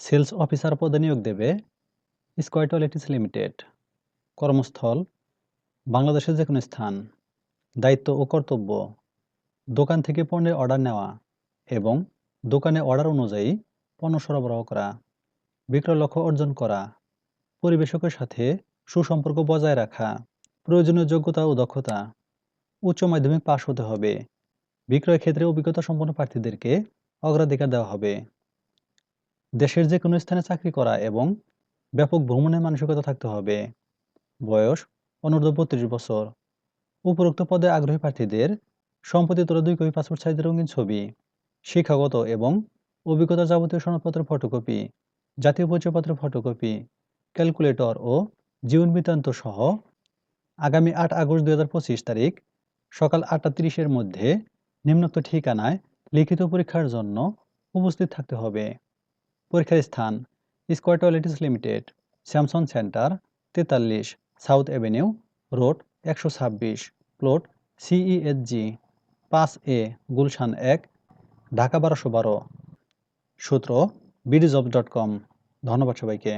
Sales officer পদে নিয়োগ দেবে স্কয়ার টয়লেটিস লিমিটেড, কর্মস্থল, বাংলাদেশের যে কোনো স্থান, দায়িত্ব ও কর্তব্য, দোকান থেকে পণ্যের অর্ডার নেওয়া এবং দোকানে অর্ডার অনুযায়ী পণ্য সরবরাহ করা, বিক্রয় লক্ষ্য অর্জন করা, পরিবেশকের সাথে সুসম্পর্ক বজায় রাখা, প্রয়োজনীয় যোগ্যতা ও দক্ষতা, উচ্চ মাধ্যমিক পাশ হতে হবে, বিক্রয় ক্ষেত্রে অভিজ্ঞতা সম্পন্ন প্রার্থীদেরকে অগ্রাধিকার দেওয়া হবে। দেশের যে কোনো স্থানে চাকরি করা এবং ব্যাপক ভ্রমণের মানসিকতা থাকতে হবে। বয়স অনূর্ধ্ব বত্রিশ বছর। উপরোক্ত পদে আগ্রহী প্রার্থীদের সম্পত্তি তোলা দুই কপি, পাসপোর্ট সাইজের রঙিন ছবি, শিক্ষাগত এবং অভিজ্ঞতা যাবতীয় সনদপত্রের ফটোকপি, জাতীয় পরিচয়পত্রের ফটোকপি, ক্যালকুলেটর ও জীবন বৃত্তান্ত সহ আগামী আট আগস্ট দুই হাজার পঁচিশ তারিখ সকাল আটটা তিরিশের মধ্যে নিম্নোক্ত ঠিকানায় লিখিত পরীক্ষার জন্য উপস্থিত থাকতে হবে। পরীক্ষার স্থান, square toiletries limited, Samson centre, তেতাল্লিশ, সাউথ অ্যাভিনিউ, রোড একশো ছাব্বিশ, প্লট সিইএসজি, পাঁচ এ, গুলশান এক, ঢাকা বারোশো বারো। সূত্র বিডিজব ডট কম। ধন্যবাদ সবাইকে।